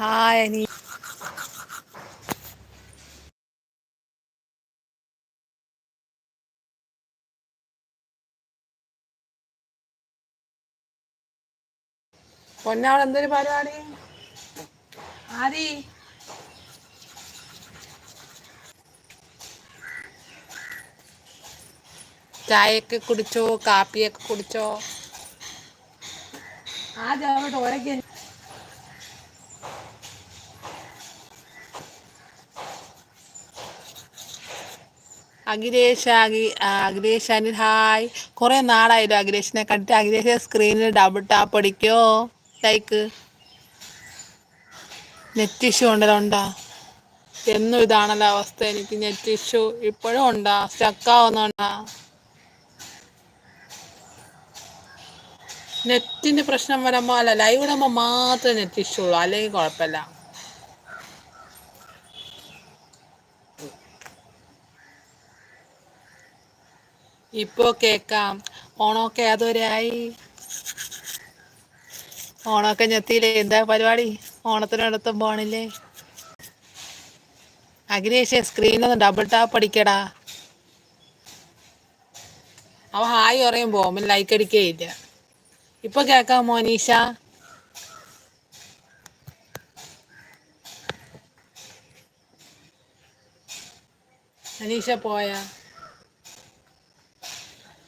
Hi അനി പൊന്നവൾ എന്തൊരു പരിപാടി? ആദി. ചായയൊക്കെ കുടിച്ചോ കാപ്പിയൊക്കെ കുടിച്ചോ? ആദ്യം അവിടെ ഒരയ്ക്ക് അഖിലേഷ് അഖി അഖിലേഷ് അനിൽ ഹായ്. കുറേ നാളായല്ലോ അഖിലേഷിനെ കണ്ടിട്ട്. അഖിലേഷ് സ്ക്രീനിൽ ഡബിൾ ടാപ്പ് അടിക്കോ? ലൈക്ക് നെറ്റ് ഇഷ്യൂ ഉണ്ടല്ലോ ഉണ്ടാ? എന്നും ഇതാണല്ലോ അവസ്ഥ. എനിക്ക് നെറ്റ് ഇഷ്യൂ ഇപ്പോഴും ഉണ്ടാ? സ്റ്റക്കാവുന്നുണ്ടാ നെറ്റിന്റെ പ്രശ്നം വരുമ്പോൾ അല്ല ലൈവ് ഇടുമ്പോൾ മാത്രമേ നെറ്റ് ഇഷ്യൂ ഉള്ളൂ. അല്ലെങ്കിൽ കുഴപ്പമില്ല. ഇപ്പോ കേക്കാം. ഓണമൊക്കെ അതൊരായി ഓണമൊക്കെ ഞെത്തിയില്ലേ? എന്താ പരിപാടി? ഓണത്തിനടുത്തും പോണില്ലേ? അഖിലേഷ് നിന്ന് ഡബിൾ ടാപ്പ് അടിക്കടാ. അവ ഹായ് പറയും പോകുമ്പോൾ ലൈക്ക് അടിക്കുകയില്ല ഇപ്പൊ കേക്കാം മോനീഷ. അനീഷ പോയാ?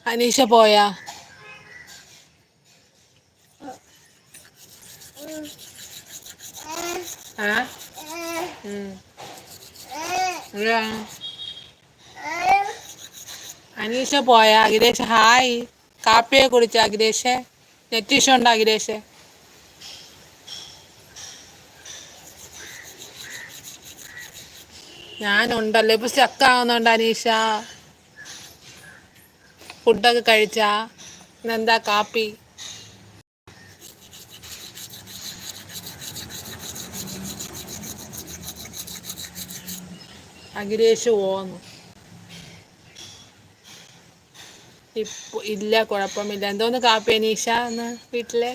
അനീഷ പോയാ. അനീഷ പോയാ? അഖിലേഷ് ഹായ്. കാപ്പിയെ കുടിച്ച അഖിലേഷ്? നെറ്റ് ഇഷ്യൂ ഉണ്ടോ അഖിലേഷ്? ഞാനുണ്ടല്ലോ ഇപ്പൊ സ്റ്റക്ക് ആവുന്നുണ്ട് അനീഷ. ഫുഡൊക്കെ കഴിച്ചാ ഇന്നെന്താ കാപ്പി? അഖിലേഷ് പോന്നു. ഇല്ല കുഴപ്പമില്ല. എന്തോന്ന് കാപ്പി അനീഷ എന്ന് വീട്ടിലെ?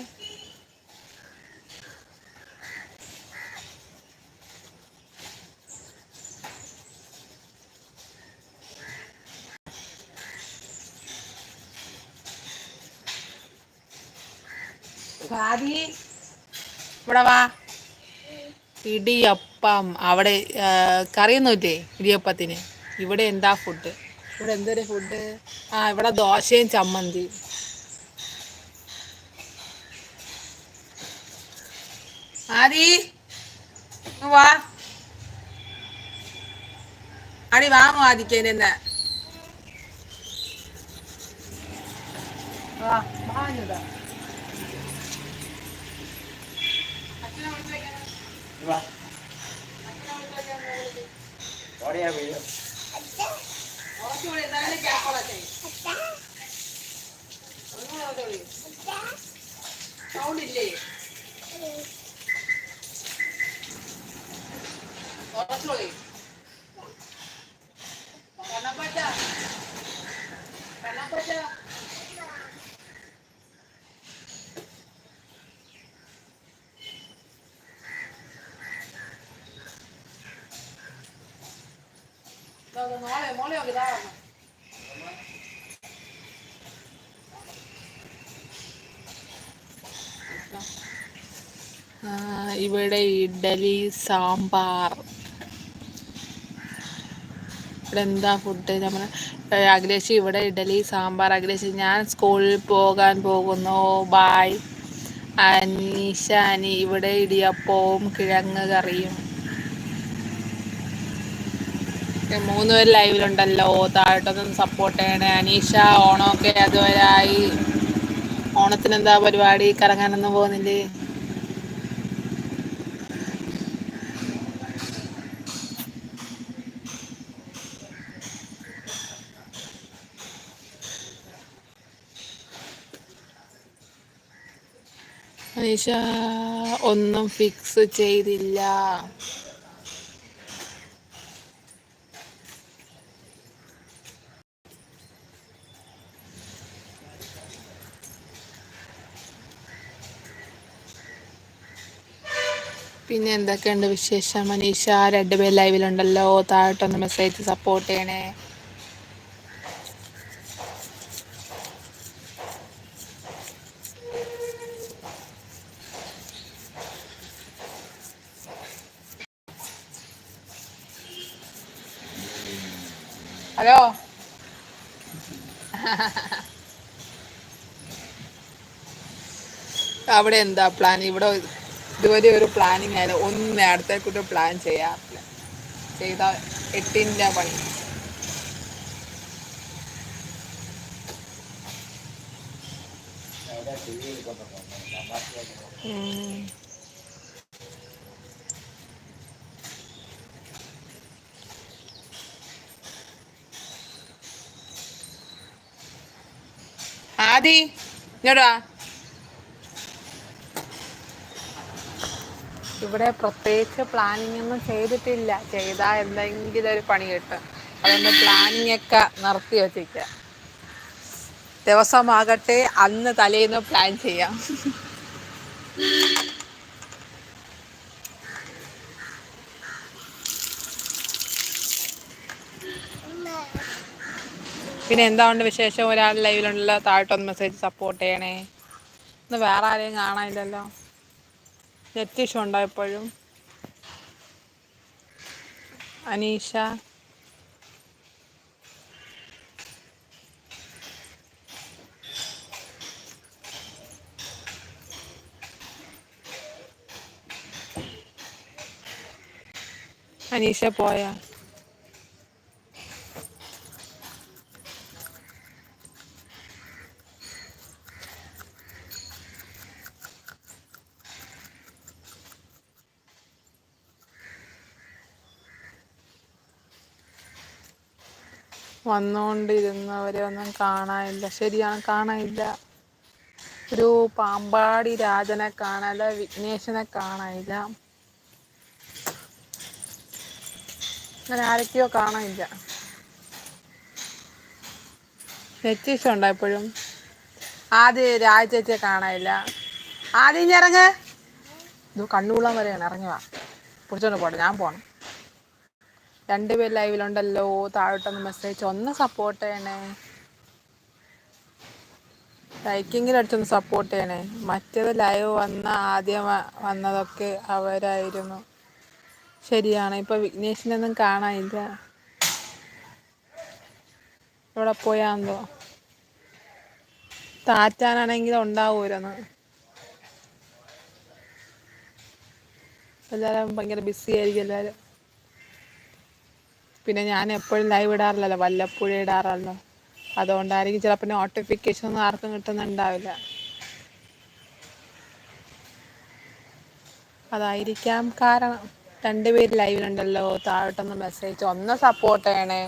സ്വാതി ഇവിടെ വാ. ഇടിയപ്പം. അവിടെ കറിയൊന്നുമില്ലേ ഇടിയപ്പത്തിന്? ഇവിടെ എന്താ ഫുഡ് ഇവിടെ എന്തൊരു ഫുഡ് ആ ഇവിടെ ദോശയും ചമ്മന്തി ആദി വാ. അടി വാങ്ങും ആദിക്കേനെ വാ വാങ്ങിയതാ ഓടിയാ വീഴും. കണ്ണപ്പറ്റ മോളെ മോളെ ഒക്കെ ഇതാ വന്നു. ആ, ഇവിടെ ഇഡലി സാമ്പാർ. ഇവിടെ എന്താ ഫുഡ് നമ്മൾ അഖിലേഷ് ഇവിടെ ഇഡലി സാമ്പാർ. അഖിലേഷ് ഞാൻ സ്കൂളിൽ പോകാൻ പോകുന്നു. ബായ് അനീഷ അനി ഇവിടെ ഇടിയപ്പവും കിഴങ്ങ് കറിയും. മൂന്ന് പേര് ലൈവിലുണ്ടല്ലോ. താഴോട്ടൊന്നും സപ്പോർട്ട് ചെയ്യണേ. അനീഷ ഓണമൊക്കെ അതുവരായി ഓണത്തിന് എന്താ പരിപാടി? കറങ്ങാനൊന്നും പോകുന്നില്ലേ? അനീഷ ഒന്നും ഫിക്സ് ചെയ്തില്ല. പിന്നെ എന്തൊക്കെയുണ്ട് വിശേഷം? മനീഷ രണ്ടുപേർ ലൈവിലുണ്ടല്ലോ. താഴോട്ടൊന്ന് മെസ്സേജ് സപ്പോർട്ട് ചെയ്യണേ. ഹലോ? അവിടെ എന്താ പ്ലാൻ ഇവിടെ ഇതുവരെ ഒരു പ്ലാനിങ് ആയാലും ഒന്ന് നേരത്തെ കൂട്ട് പ്ലാൻ ചെയ്യാറില്ല. ചെയ്ത എട്ടിന്റെ പണി. ആദി ഇങ്ങോട്ട് ഇവിടെ പ്രത്യേകിച്ച് പ്ലാനിങ് ഒന്നും ചെയ്തിട്ടില്ല. ചെയ്താൽ എന്തെങ്കിലും ഒരു പണി കിട്ടും. അതുകൊണ്ട് പ്ലാനിങ് ഒക്കെ നിർത്തി വെച്ചിരിക്കുക ദിവസമാകട്ടെ അന്ന് തലേന്ന് പ്ലാൻ ചെയ്യാം. പിന്നെ എന്താ ഉണ്ട് വിശേഷം? ഒരാൾ ലൈവിലുണ്ടല്ലോ താഴോട്ടൊന്ന് മെസ്സേജ് സപ്പോർട്ട് ചെയ്യണേ. ഇന്ന് വേറെ ആരെയും കാണാനില്ലല്ലോ. Net issue Aneesha. അനീഷ പോയാ. വന്നുകൊണ്ടിരുന്നവരെ ഒന്നും കാണാനില്ല. ശരിയാണ് കാണാനില്ല. ഒരു പാമ്പാടി രാജനെ കാണാനില്ല വിഘ്നേശനെ കാണാനില്ല. അങ്ങനെ ആരൊക്കെയോ കാണാനില്ല. ഇഷ്യൂ ഉണ്ടോ എപ്പോഴും? ആദ്യ രാജചേച്ചിയെ കാണാനില്ല. ആദ്യം ഇറങ്ങ്. ഇത് കണ്ണുകുളം വരെയാണ്. ഇറങ്ങുക പിടിച്ചോണ്ട് പോട്ടെ. ഞാൻ പോണം. രണ്ടുപേർ ലൈവിലുണ്ടല്ലോ താഴോട്ടൊന്ന് മെസ്സേജ് ഒന്ന് സപ്പോർട്ട് ചെയ്യണേ. ലൈക്കിങ്ങിൽ അടിച്ചൊന്ന് സപ്പോർട്ട് ചെയ്യണേ. മറ്റേത് ലൈവ് വന്ന ആദ്യം വന്നതൊക്കെ അവരായിരുന്നു. ശരിയാണ്. ഇപ്പൊ വിഘ്നേഷിനൊന്നും കാണാനില്ല. ഇവിടെ പോയാന്തോ താറ്റാനാണെങ്കിൽ ഉണ്ടാവൂരെന്ന്. എല്ലാവരും ഭയങ്കര ബിസി ആയിരിക്കും എല്ലാവരും പിന്നെ ഞാൻ എപ്പോഴും ലൈവ് ഇടാറില്ലല്ലോ വല്ലപ്പോഴും ഇടാറുള്ളൂ അതുകൊണ്ടായിരിക്കും ചിലപ്പോൾ നോട്ടിഫിക്കേഷൻ ഒന്നും ആർക്കും കിട്ടുന്നുണ്ടാവില്ല. അതായിരിക്കാം കാരണം. രണ്ടുപേര് ലൈവിലുണ്ടല്ലോ താഴോട്ടൊന്ന് മെസ്സേജ് ഒന്ന് സപ്പോർട്ട് ചെയ്യണേ.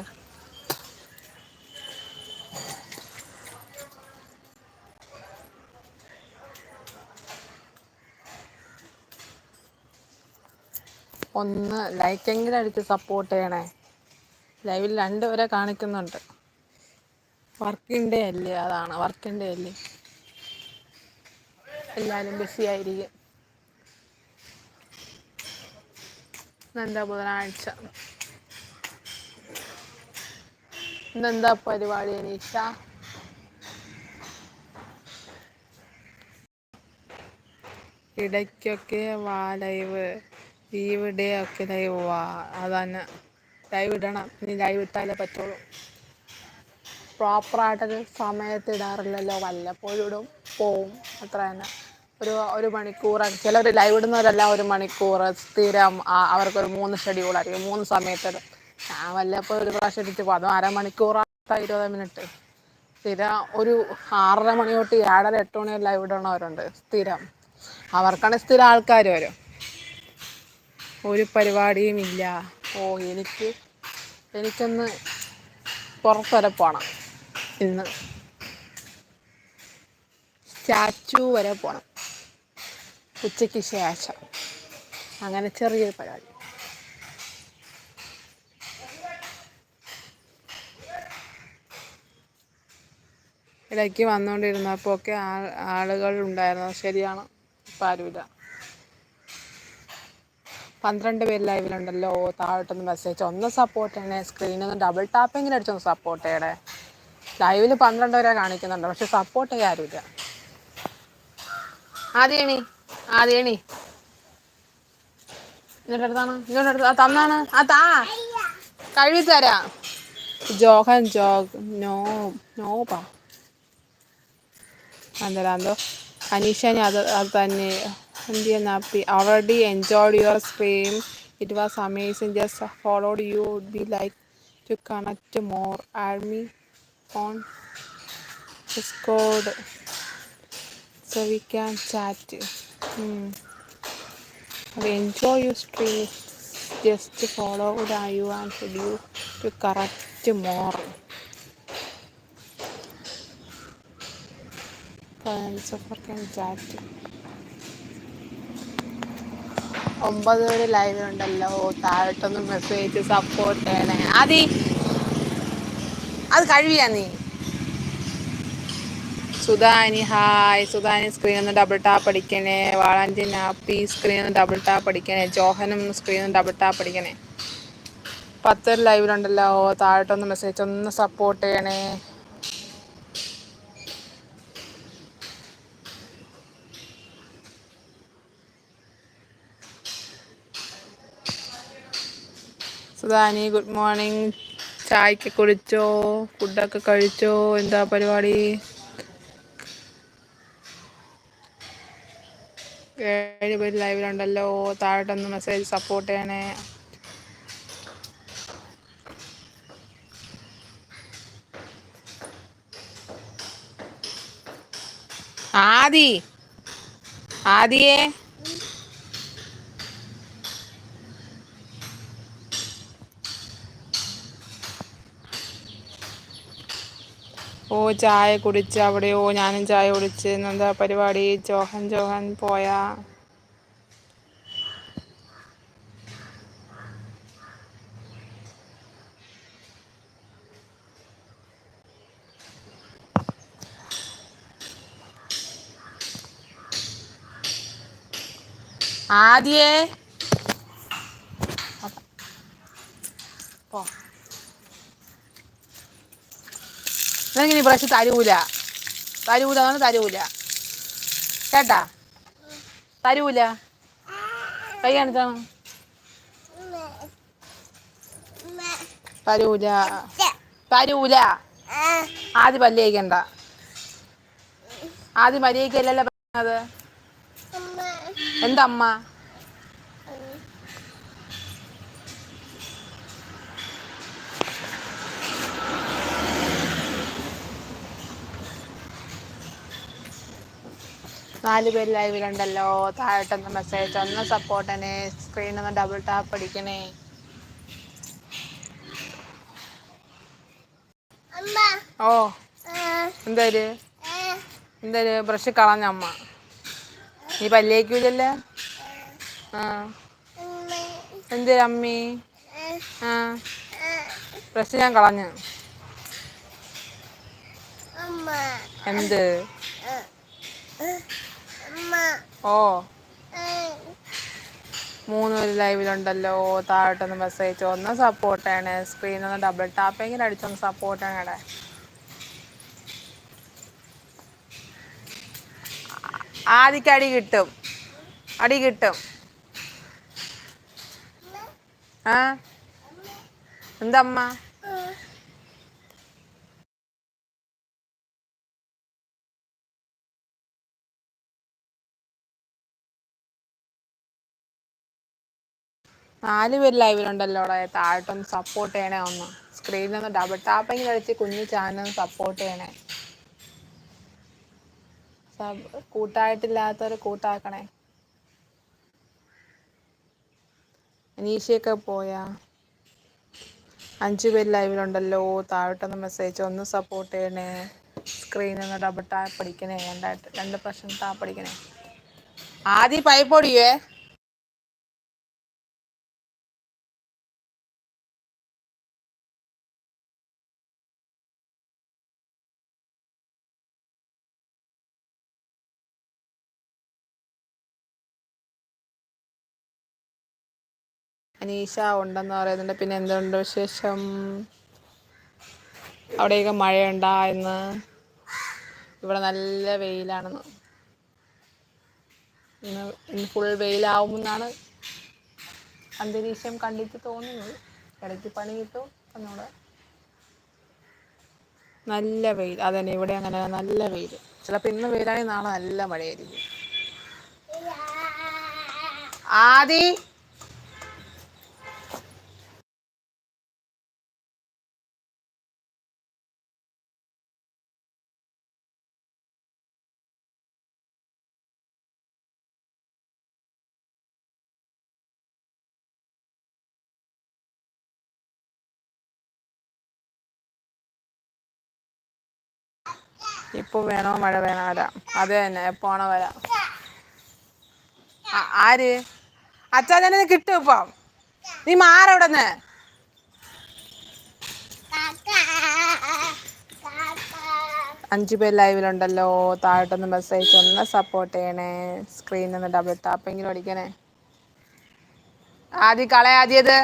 ഒന്ന് ലൈക്കെങ്കിലും അടിച്ച് സപ്പോർട്ട് ചെയ്യണേ. ലൈവിൽ രണ്ടുപേരെ കാണിക്കുന്നുണ്ട്. വർക്കിംഗ് ഡേ അല്ലേ? അതാണ് വർക്കിംഗ് ഡേ അല്ലേ? എല്ലാവരും ബിസി ആയിരിക്കും. എന്താ ബുധനാഴ്ച? ഇന്നെന്താ പരിപാടി അനീഷ? ഇടയ്ക്കൊക്കെ വാ ലൈവ് ഇവിടെ ഒക്കെ ലൈവ് വാ. അതന്നെ ലൈവ് ഇടണം ഇനി ലൈവ് ഇട്ടാലേ പറ്റുള്ളൂ. പ്രോപ്പറായിട്ടൊരു സമയത്ത് ഇടാറില്ലല്ലോ വല്ലപ്പോഴും ഇടും പോവും. അത്ര തന്നെ. ഒരു ഒരു മണിക്കൂർ ചിലർ ലൈവ് ഇടുന്നവരെല്ലാം ഒരു മണിക്കൂർ സ്ഥിരം അവർക്കൊരു മൂന്ന് ഷെഡ്യൂൾ ഷെഡ്യൂളായിരിക്കും മൂന്ന് സമയത്തിടും. ഞാൻ വല്ലപ്പോഴും ഒരു പ്രാവശ്യം ഇട്ടിട്ട് പോകും. അതും അരമണിക്കൂറാത്ത ഇരുപത് മിനിറ്റ് സ്ഥിരം ഒരു ആറര മണി തൊട്ട് ഏഴര എട്ട് മണി വരെ ലൈവ് ഇടണവരുണ്ട് സ്ഥിരം. അവർക്കാണ് സ്ഥിരം ആൾക്കാർ വരും. ഒരു പരിപാടിയും ഇല്ല. ഓ എനിക്ക് എനിക്കൊന്ന് പുറത്ത് വരെ പോകണം ഇന്ന്. സ്റ്റാച്ചു വരെ പോകണം ഉച്ചയ്ക്ക് ശേഷം. അങ്ങനെ ചെറിയൊരു പരിപാടി. ഇടയ്ക്ക് വന്നുകൊണ്ടിരുന്നപ്പോൾ ഒക്കെ ആ ആളുകൾ ഉണ്ടായിരുന്നു. ശരിയാണ്? ഇപ്പം ആരുമില്ല. പന്ത്രണ്ട് പേര് ലൈവിലുണ്ടല്ലോ. താഴോട്ടൊന്ന് മെസ്സേജ് ഒന്ന് സപ്പോർട്ട് ചെയ്യണേ. സ്ക്രീനിൽ ഒന്ന് ഡബിൾ ടാപ്പിങ്ങിന് അടിച്ചൊന്ന് സപ്പോർട്ട് ചെയ്യണേ. ലൈവിൽ പന്ത്രണ്ട് പേരെ കാണിക്കുന്നുണ്ട്. പക്ഷെ സപ്പോർട്ട് ചെയ്യാൻ ആരുമില്ല. ആദ്യണി ആദ്യണി തന്നാണ്. ആ കഴുകി ജോഹൻ ജോഗ് നോ നോപ്പാ അന്തരാന്തോ അനീഷനി അത് അത് തന്നെ Cynthia already enjoyed your stream. It was amazing. Just followed you. Would be like to connect more. Add me on Discord so we can chat. Hmm. Enjoy your stream. Just follow you and you to connect more. So for can. ഒമ്പത് live ഉണ്ടല്ലോ. താഴോട്ടൊന്ന് message support ചെയ്യണേ. ആദി അത് കഴിയാ നീ. സുധാനി hi സുധാനി screen ഒന്ന് double tap അടിക്കണേ. വാളാഞ്ചി നാപ്പി സ്ക്രീൻ ഒന്ന് ഡബിൾ ടാപ്പ് അടിക്കണേ. ജോഹനും സ്ക്രീൻ ഒന്ന് ഡബിൾ ടാപ്പ് അടിക്കണേ. പത്തൊരു ലൈവിലുണ്ടല്ലോ താഴോട്ടൊന്ന് മെസ്സേജ് ഒന്ന് സപ്പോർട്ട് ചെയ്യണേ. സുധാനി ഗുഡ് മോർണിംഗ് ചായക്ക് കുടിച്ചോ? ഫുഡൊക്കെ കഴിച്ചോ? എന്താ പരിപാടി? ഏഴ് പേര് ലൈവിലുണ്ടല്ലോ താഴോട്ടൊന്ന് മെസ്സേജ് സപ്പോർട്ട് ചെയ്യണേ. ആദി. ആദിയേ. ഓ ചായ കുടിച്ച് അവിടെയോ? ഞാനും ചായ കുടിച്ച്. എന്താ പരിപാടി? ജോഹൻ ജോഹൻ പോയാ? ആദ്യേ? നിനക്കിനി ബ്രഷ് തരൂല. തരൂല എന്നാണ് തരൂല. കേട്ടാ? തരൂല. കൈ കാണിച്ചാണ് തരൂല. തരൂല. ആദ്യം പല്ല് കഴിക്കണ്ട ആദ്യം മര്യാദക്കല്ലല്ലോ പറഞ്ഞത്? എന്താ നാല് പേര് ലൈവിലുണ്ടല്ലോ താഴോട്ടൊന്ന് മെസ്സേജ് ഒന്ന് സപ്പോർട്ടിനെ സ്ക്രീൻ ഒന്ന് ഡബിൾ ടാപ്പ് അടിക്കണേ. ഓ. എന്തര്? എന്തര്? ബ്രഷ് കളഞ്ഞ അമ്മ. നീ പല്ലേക്കൂലല്ലേ? ആ. എന്ത് അമ്മി? ആ. ബ്രഷ് ഞാൻ കളഞ്ഞു. എന്ത്? ഓ. മൂന്ന് പേര് ലൈവിലുണ്ടല്ലോ. താഴോട്ടൊന്ന് മെസ്സേജ് ഒന്ന് സപ്പോർട്ട് ചെയ്യണേ. സ്ക്രീൻ ഒന്ന് ഡബിൾ ടാപ്പെങ്കിലും അടിച്ചൊന്ന് സപ്പോർട്ട് ചെയ്യണേ ആദ്യക്ക് അടി കിട്ടും. അടി കിട്ടും. ആ? എന്തമ്മ നാല് പേര് ലൈവിലുണ്ടല്ലോ അവിടെ. താഴോട്ടൊന്ന് സപ്പോർട്ട് ചെയ്യണേ ഒന്ന്. സ്ക്രീനിൽ ഒന്ന് ഡബിൾ ടാപ്പിംഗ് കഴിച്ച് കുഞ്ഞു ചാനൽ സപ്പോർട്ട് ചെയ്യണേ. കൂട്ടായിട്ടില്ലാത്തവർ കൂട്ടാക്കണേ. അനീഷയൊക്കെ പോയാ? അഞ്ചു പേര് ലൈവിലുണ്ടല്ലോ താഴോട്ടൊന്ന് മെസ്സേജ് ഒന്ന് സപ്പോർട്ട് ചെയ്യണേ. സ്ക്രീനിൽ ഒന്ന് ഡബിൾ ടാപ്പ് അടിക്കണേ. രണ്ടായിട്ട് രണ്ട് പ്രശ്നം ടാപ്പ് അടിക്കണേ. ആദ്യം പൈപ്പ് ഓടിയേ അനീഷ ഉണ്ടെന്ന് പറയുന്നുണ്ട്. പിന്നെ എന്തുണ്ട് വിശേഷം? അവിടെയൊക്കെ മഴയുണ്ടാ എന്ന് ഇവിടെ നല്ല വെയിലാണെന്ന്. ഇന്ന് ഫുൾ വെയിലാവുമെന്നാണ് അന്തരീക്ഷം കണ്ടിട്ട് തോന്നുന്നത്. ഇടയ്ക്ക് പണി കിട്ടും എന്നോട്. നല്ല വെയിൽ. അതന്നെ ഇവിടെ അങ്ങനെ നല്ല വെയിൽ. ചിലപ്പോൾ ഇന്ന് വെയിലാണെങ്കിൽ നാളെ നല്ല മഴയായിരിക്കും. ആദി! ഇപ്പോൾ വേണോ മഴ വേണോ വരാം. അത് തന്നെ എപ്പോണോ വരാം. ആര്? അച്ചാച്ചനെ കിട്ടും ഇപ്പം. നീ മാറവിടെന്ന് അഞ്ചു പേര് ലൈവിലുണ്ടല്ലോ താഴോട്ടൊന്ന് മെസ്സേജ് ഒന്ന് സപ്പോർട്ട് ചെയ്യണേ. സ്ക്രീനിൽ നിന്ന് ഡബിൾ ടാപ്പെങ്കിലും അടിക്കണേ. ആദ്യം കളയാദ്യത്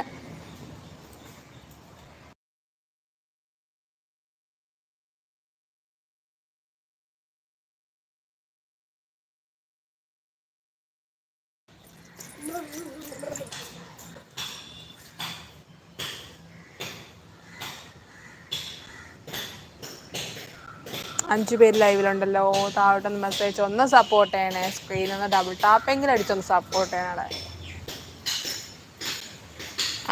അഞ്ചു പേര് ലൈവിലുണ്ടല്ലോ. താഴോട്ട് ഒന്ന് മെസ്സേജ് ഒന്ന് സപ്പോർട്ട് ചെയ്യണേ. സ്ക്രീനിൽ ഒന്ന് ഡബിൾ ടാപ്പ് ടാപ്പെങ്കിലും അടിച്ചൊന്ന് സപ്പോർട്ട് ചെയ്യണേ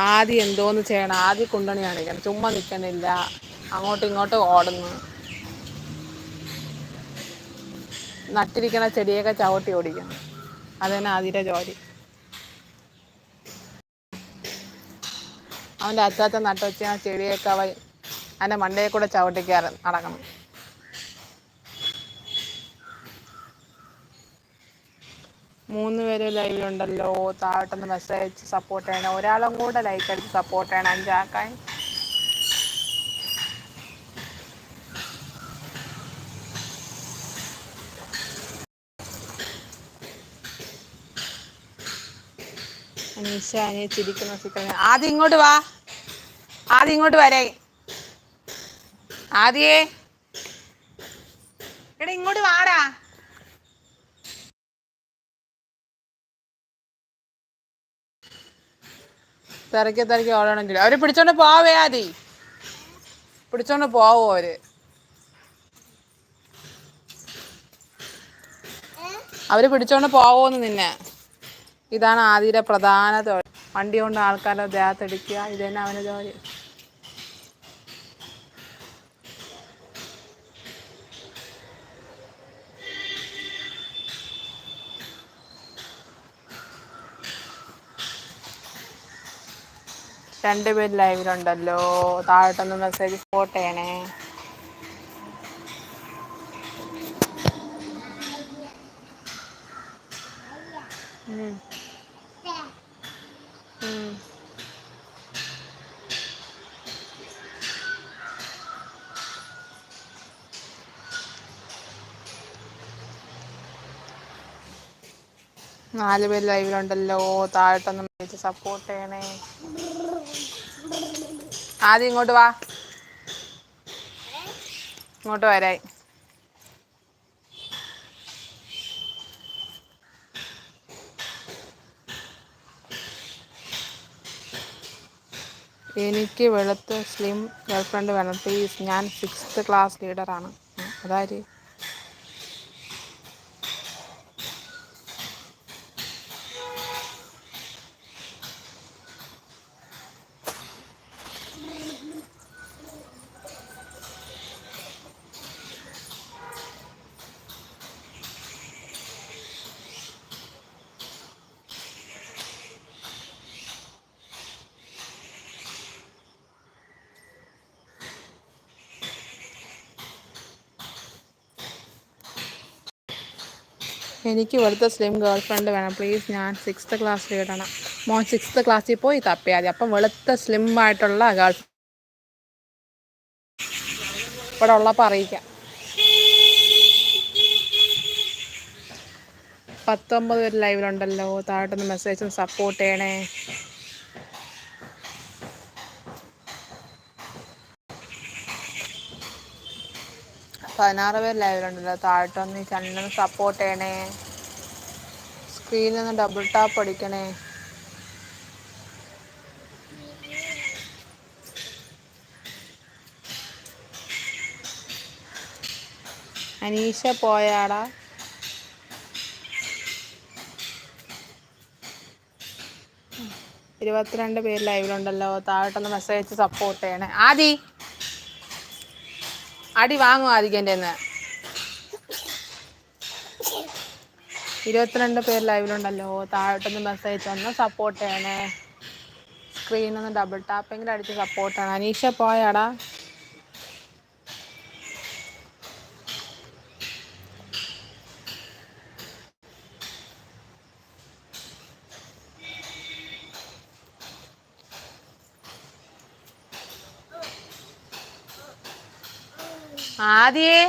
ആദ്യം എന്തോന്ന് ചെയ്യണം? ആദ്യം കുണ്ടണി കാണിക്കണം. ചുമ്മാ നിൽക്കണില്ല അങ്ങോട്ടും ഇങ്ങോട്ടും ഓടുന്നു. നട്ടിരിക്കണ ചെടിയൊക്കെ ചവിട്ടി ഓടിക്കണം അതന്നെ ആദ്യത്തെ ജോലി. അവന്റെ അച്ചാച്ച നട്ടുവച്ച ചെടിയൊക്കെ അവൻ അതിന്റെ മണ്ടയിൽ കൂടെ ചവിട്ടിക്കാറ് നടക്കണം. മൂന്ന് പേര് ലൈവിലുണ്ടല്ലോ താഴോട്ടൊന്ന് മെസ്സേജ് അയച്ച് സപ്പോർട്ട് ചെയ്യണം. ഒരാളും കൂടെ ലൈക്ക് അടിച്ച് സപ്പോർട്ട് ചെയ്യണം. അഞ്ചാക്കാൻ അനീഷ അനിയെ ചിരിക്കുന്ന ചിക്കൻ ആദ്യം ഇങ്ങോട്ട് വാ. ആദ്യം ഇങ്ങോട്ട് വരേ. ആദ്യേ. എടാ ഇങ്ങോട്ട് വാടാ. തിരക്കി തിരക്കി ഓടണമെങ്കിൽ. അവർ പിടിച്ചോണ്ട് പോവേ ആദി. പിടിച്ചോണ്ട് പോവോ അവർ. അവർ പിടിച്ചോണ്ട് പോവോന്ന് നിന്നെ. ഇതാണ് ആദിയുടെ പ്രധാന തൊഴിൽ. വണ്ടി കൊണ്ട് ആൾക്കാരുടെ ദേഹത്തടിക്കുക ഇത് തന്നെ അവന് ജോലി. രണ്ടുപേര് ലൈവിലുണ്ടല്ലോ. താഴോട്ടൊന്ന് മെസ്സേജ് സപ്പോർട്ട് ചെയ്യണേ. നാല് പേര് ലൈവിലുണ്ടല്ലോ. താഴോട്ടൊന്ന് സപ്പോർട്ട് ചെയ്യണേ. ആദ്യം ഇങ്ങോട്ട് വാ. ഇങ്ങോട്ട് വരായി. എനിക്ക് വെളുത്ത് സ്ലിം ഗേൾഫ്രണ്ട് വേണം. പ്ലീസ് ഞാൻ സിക്സ്ത് ക്ലാസ് ലീഡറാണ് അതാര്? എനിക്ക് ഇവിടുത്തെ സ്ലിം ഗേൾ ഫ്രണ്ട് വേണം. പ്ലീസ് ഞാൻ സിക്സ്ത് ക്ലാസ്സിൽ ലീഡറാണ് മോൻ സിക്സ്ത് ക്ലാസ്സിൽ പോയി തപ്പിയാൽ മതി. അപ്പം വെളുത്ത സ്ലിം ആയിട്ടുള്ള ഗേൾ ഇവിടെ ഉള്ളപ്പോൾ അറിയിക്കാം. പത്തൊമ്പത് പേര് ലൈവിലുണ്ടല്ലോ താഴോട്ടൊന്ന് മെസ്സേജും സപ്പോർട്ട് ചെയ്യണേ. പതിനാറ് പേര് ലൈവിലുണ്ടല്ലോ താഴോട്ടൊന്ന് ചാനലിന് സപ്പോർട്ട് ചെയ്യണേ. സ്ക്രീനിൽ നിന്ന് ഡബിൾ ടാപ്പ് അടിക്കണേ. അനീഷ പോയാടാ. ഇരുപത്തിരണ്ട് പേര് ലൈവിലുണ്ടല്ലോ താഴോട്ടൊന്ന് മെസ്സേജ് സപ്പോർട്ട് ചെയ്യണേ. ആദി. അടി വാങ്ങും എന്റെ നിന്ന് ഇരുപത്തിരണ്ട് പേര് ലൈവിലുണ്ടല്ലോ താഴോട്ടൊന്ന് മെസ്സേജ് ഒന്ന് സപ്പോർട്ട് ചെയ്യണേ. സ്ക്രീനൊന്ന് ഡബിൾ ടാപ്പെങ്കിലും അടിച്ച് സപ്പോർട്ട് ചെയ്യണം. അനീഷ പോയാടാ. ആദിയേ